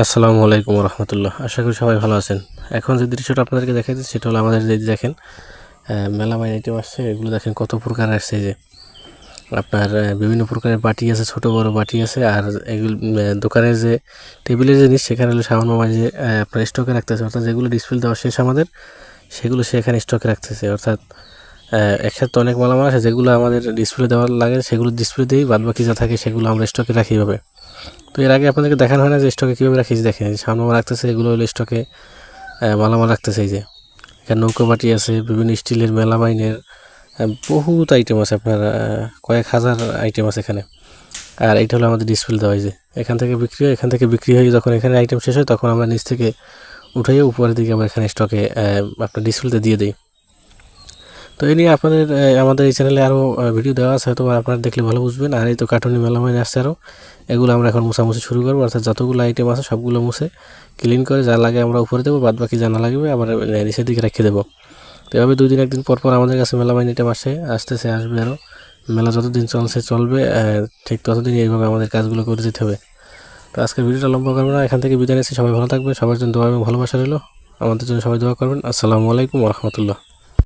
আসসালামু আলাইকুম রহমতুল্লাহ আশা করি সবাই ভালো আছেন। এখন যে দৃশ্যটা আপনাদেরকে দেখাচ্ছি সেটা হলো আমাদের যে দেখেন মেলা বাইন আইটেম আসছে এগুলো দেখেন কত প্রকার আসছে যে। আপনার বিভিন্ন প্রকারের বাটি আছে ছোট বড় বাটি আছে আর এগুলো দোকানের যে টেবিলের জিনিস সেখানে হলো সামান্য মাঝে আহ, আপনার স্টকে রাখতেছে। অর্থাৎ যেগুলো ডিসপ্লে দেওয়া শেষ আমাদের সেগুলো সে এখানে স্টকে রাখতেছে। অর্থাৎ একসাথে অনেক মালামাল আছে যেগুলো আমাদের ডিসপ্লে দেওয়ার লাগে সেগুলো ডিসপ্লে দিই বাদ বাকি যা থাকে সেগুলো আমরা স্টকে রাখি এভাবে। তো এর আগে আপনাদেরকে দেখানো হয় না যে স্টকে কীভাবে রাখিস দেখেন সামনে রাখতেছে, এগুলো হলো স্টকে মালামাল রাখতেছে, এই যে। এখানে নৌকো বাটি আছে, বিভিন্ন স্টিলের, মেলামাইনের বহুত আইটেম আছে আপনার কয়েক হাজার আইটেম আছে এখানে। আর এইটা হলো আমাদের ডিসপ্লে দেওয়া হয় যে। এখান থেকে বিক্রি হয়, এখান থেকে বিক্রি হয়ে যখন এখানে আইটেম শেষ হয়, তখন আমরা নিচ থেকে উঠাইয়ে উপরের দিকে আমরা এখানে স্টকে আপনার ডিসপ্লেতে দিয়ে দিই। তো এই নিয়ে আপনাদের আমাদের এই চ্যানেলে আরও ভিডিও দেওয়া আছে হয়তো আপনারা দেখলে ভালো বুঝবেন। আর এই তো কার্টুনি মেলামাইন আসছে আরও এগুলো আমরা এখন মোছামুছি শুরু করব। অর্থাৎ যতগুলো আইটেম আছে সবগুলো মুছে ক্লিন করে যা লাগে আমরা উপরে দেবো বাদ বাকি যা না লাগবে আবার নিচের দিকে রেখে দেবো। তো এভাবে দুই দিন, একদিন পর পর আমাদের কাছে মেলামাইন আইটেম আসে, আসতেছে, আসবে আরও মেলা যতদিন চলছে, চলবে ঠিক ততদিন এইভাবে আমাদের কাজগুলো করে যেতে হবে। তো আজকের ভিডিওটা লম্বা করব না, এখান থেকে বিদায় নিচ্ছি। সবাই ভালো থাকবে সবার জন্য দোয়া এবং ভালোবাসা রইল। আমাদের জন্য সবাই দোয়া করবেন। আসসালামু আলাইকুম রহমতুল্লাহ।